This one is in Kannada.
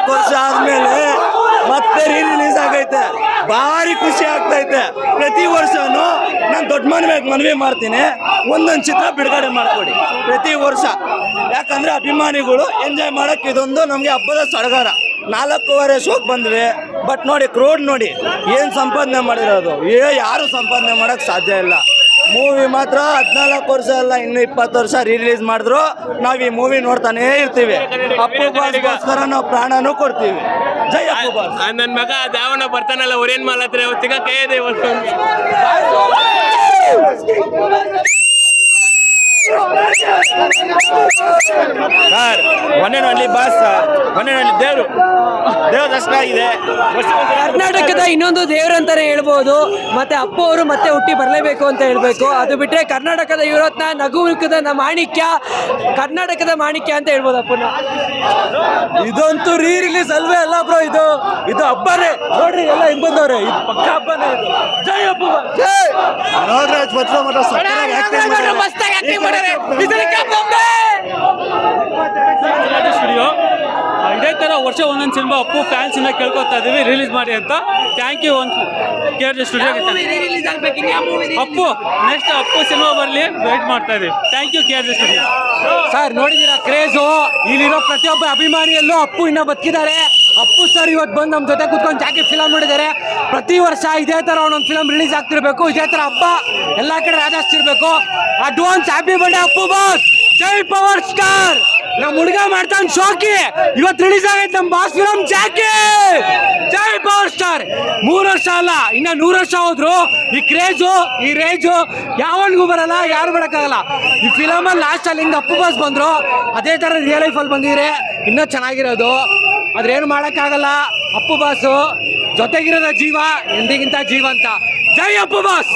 ಹದಿನಾಲ್ಕು ವರ್ಷ ಆದ್ಮೇಲೆ ಮತ್ತೆ ರೀ ರಿಲೀಸ್ ಆಗೈತೆ. ಭಾರಿ ಖುಷಿ ಆಗ್ತೈತೆ. ಪ್ರತಿ ವರ್ಷನೂ ನಾನು ದೊಡ್ಡ ಮನವಿ ಮನವಿ ಮಾಡ್ತೀನಿ. ಒಂದೊಂದು ಚಿತ್ರ ಬಿಡುಗಡೆ ಮಾಡ್ಕೊಡಿ. ಪ್ರತಿ ವರ್ಷ. ಯಾಕಂದ್ರೆ ಅಭಿಮಾನಿಗಳು ಎಂಜಾಯ್ ಮಾಡಕ್ ಇದೊಂದು ನಮಗೆ ಹಬ್ಬದ ಸಡಗರ. ನಾಲ್ಕೂವರೆ ಶೋಕ್ ಬಂದ್ವಿ. ಬಟ್ ನೋಡಿ ಕ್ರೋಡ್ ನೋಡಿ, ಏನು ಸಂಪಾದನೆ ಮಾಡಿರೋದು? ಏ, ಯಾರು ಸಂಪಾದನೆ ಮಾಡಕ್ ಸಾಧ್ಯ ಇಲ್ಲ. ಮೂವಿ ಮಾತ್ರ ಹದಿನಾಲ್ಕು ವರ್ಷ ಅಲ್ಲ ಇನ್ನು ಇಪ್ಪತ್ತು ವರ್ಷ ರಿಲೀಸ್ ಮಾಡಿದ್ರು. ನಾವು ಈ ಮೂವಿ ನೋಡ್ತಾನೇ ಇರ್ತೀವಿ. ಅಪ್ಪು ಬಾಸ್ಗೋಸ್ಕರ ನಾವು ಪ್ರಾಣನೂ ಕೊಡ್ತೀವಿ. ಜೈ ಅಪ್ಪು ಬಾಸ್. ನನ್ನ ಮಗ ದಾವಣ ಬರ್ತಾನಲ್ಲ ಅವ್ರೇನ್ ಮಾಲ್ ಹತ್ರ ಅವತ್ತಿಗ ಕೈ ಸರ್ ಒನ್ನೆನಲ್ಲಿ ಬಾಸ್ ಸರ್. ಅಲ್ಲಿ ದೇವರು. ದೇವ್ರ ದರ್ಶನ ಆಗಿದೆ. ಕರ್ನಾಟಕದ ಇನ್ನೊಂದು ದೇವ್ರ ಅಂತಾನೆ ಹೇಳ್ಬೋದು. ಮತ್ತೆ ಅಪ್ಪ ಅವರು ಮತ್ತೆ ಹುಟ್ಟಿ ಬರಲೇಬೇಕು ಅಂತ ಹೇಳ್ಬೇಕು. ಅದು ಬಿಟ್ರೆ ಕರ್ನಾಟಕದ ಯುವರತ್ನ ನಗುಮುಖದ ನ ಮಾಣಿಕ್ಯ ಕರ್ನಾಟಕದ ಮಾಣಿಕ್ಯ ಅಂತ ಹೇಳ್ಬೋದು ಅಪ್ಪನ. ಇದಂತೂ ರೀ ರಿಲೀಸ್ ಅಲ್ವೇ ಅಲ್ಲ ಬ್ರೋ ಇದು? ಇದು ಹಬ್ಬನೇ. ನೋಡ್ರಿ ಎಲ್ಲ ಹಿಂಗ್ ಬಂದವ್ರೆ. ಇದು ಪಕ್ಕ ಹಬ್ಬನೇ ಇದು. ಜೈ ಅಪ್ಪು ಜೈ ನಾಗರಾಜ್ ಭದ್ರ ಮಠ ಸಕ್ಕತ್ತಾಗಿ acting ಮಾಡಿದ್ದಾರೆ. ಸ್ಟುಡಿಯೋ ಇದೇ ಥರ ವರ್ಷ ಒಂದೊಂದು ಸಿನಿಮಾ ಅಪ್ಪು ಫ್ಯಾನ್ಸ್ನ ಕೇಳ್ಕೊತಾ ಇದೀವಿ ರಿಲೀಸ್ ಮಾಡಿ ಅಂತ. ಥ್ಯಾಂಕ್ ಯು ಒಂದು ಕೆ ಆರ್ ಜೆ ಸ್ಟುಡಿಯೋಗೆ ಅಪ್ಪು ನೆಕ್ಸ್ಟ್ ಅಪ್ಪು ಸಿನಿಮಾ ಬರಲಿ ವೇಟ್ ಮಾಡ್ತಾ ಇದೀವಿ. Thank you K R J studio sir ನೋಡಿದೀರಾ craze? ಇಲ್ಲಿರೋ ಪ್ರತಿಯೊಬ್ಬ ಅಭಿಮಾನಿಯಲ್ಲೂ ಅಪ್ಪು ಇನ್ನೂ ಬದುಕಿದ್ದಾರೆ. ಅಪ್ಪು ಸರ್ ಇವತ್ತು ಬಂದು ನಮ್ಮ ಜೊತೆ ಕೂತ್ಕೊಂಡು ಜಾಕಿ ಫಿಲಮ್ ನೋಡಿದ್ದಾರೆ. ಪ್ರತಿ ವರ್ಷ ಇದೇ ಥರ ಒಂದೊಂದು ಫಿಲಮ್ ರಿಲೀಸ್ ಆಗ್ತಿರ್ಬೇಕು ಇದೇ ಥರ ಹಬ್ಬ ಎಲ್ಲ ಕಡೆ ರಾಜಾಸ್ತಿರ್ಬೇಕು. Advance happy birthday Appu boss ಜೈ ಪವರ್ ಸ್ಟಾರ್ ನಮ್ಮ ಹುಡುಗ ಮಾಡ್ತಾನೆ ಶೋಕಿ. ಇವತ್ತು ರಿಲೀಸ್ ಆಗೈತೆ ನಮ್ಮ ಬಾಸ್ ಫಿಲಮ್ ಜಾಕಿ. ಜೈ ಪವರ್ ಸ್ಟಾರ್ ಮೂರು ವರ್ಷ ಅಲ್ಲ, ಇನ್ನ ನೂರು ವರ್ಷ ಹೋದ್ರು. ಈ ಕ್ರೇಜು ಈ ರೇಜು ಯಾವನ್ಗೂ ಬರಲ್ಲ, ಯಾರು ಬರೋಕ್ಕಾಗಲ್ಲ. ಈ ಫಿಲಮ್ ಅಲ್ಲಿ ಲಾಸ್ಟ್ ಅಲ್ಲಿ ಹಿಂಗೆ ಅಪ್ಪು ಬಾಸ್ ಬಂದ್ರು. ಅದೇ ತರ ರಿಯಲ್ ಲೈಫ್ ಅಲ್ಲಿ ಬಂದಿದ್ರೆ ಇನ್ನೂ ಚೆನ್ನಾಗಿರೋದು. ಅದ್ರೇನು ಮಾಡಕ್ಕಾಗಲ್ಲ. ಅಪ್ಪು ಬಾಸು ಜೊತೆಗಿರೋದ ಜೀವ, ಎಂದಿಗಿಂತ ಜೀವಂತ. ಜೈ ಅಪ್ಪು ಬಾಸ್